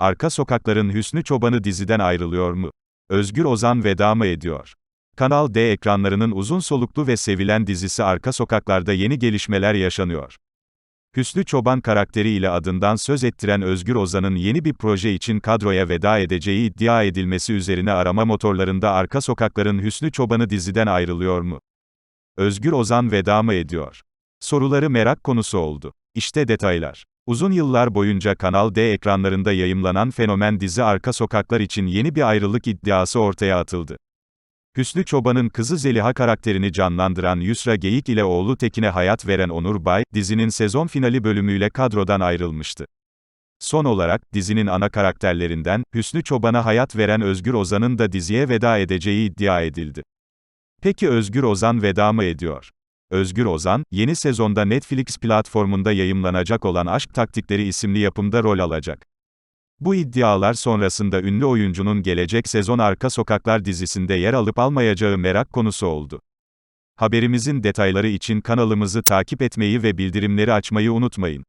Arka Sokakların Hüsnü Çobanı diziden ayrılıyor mu? Özgür Ozan veda mı ediyor? Kanal D ekranlarının uzun soluklu ve sevilen dizisi Arka Sokaklar'da yeni gelişmeler yaşanıyor. Hüsnü Çoban karakteri ile adından söz ettiren Özgür Ozan'ın yeni bir proje için kadroya veda edeceği iddia edilmesi üzerine arama motorlarında Arka Sokakların Hüsnü Çobanı diziden ayrılıyor mu? Özgür Ozan veda mı ediyor? Soruları merak konusu oldu. İşte detaylar. Uzun yıllar boyunca Kanal D ekranlarında yayımlanan fenomen dizi Arka Sokaklar için yeni bir ayrılık iddiası ortaya atıldı. Hüsnü Çoban'ın kızı Zeliha karakterini canlandıran Yusra Geyik ile oğlu Tekin'e hayat veren Onur Bay, dizinin sezon finali bölümüyle kadrodan ayrılmıştı. Son olarak, dizinin ana karakterlerinden, Hüsnü Çoban'a hayat veren Özgür Ozan'ın da diziye veda edeceği iddia edildi. Peki Özgür Ozan veda mı ediyor? Özgür Ozan, yeni sezonda Netflix platformunda yayımlanacak olan Aşk Taktikleri isimli yapımda rol alacak. Bu iddialar sonrasında ünlü oyuncunun gelecek sezon Arka Sokaklar dizisinde yer alıp almayacağı merak konusu oldu. Haberimizin detayları için kanalımızı takip etmeyi ve bildirimleri açmayı unutmayın.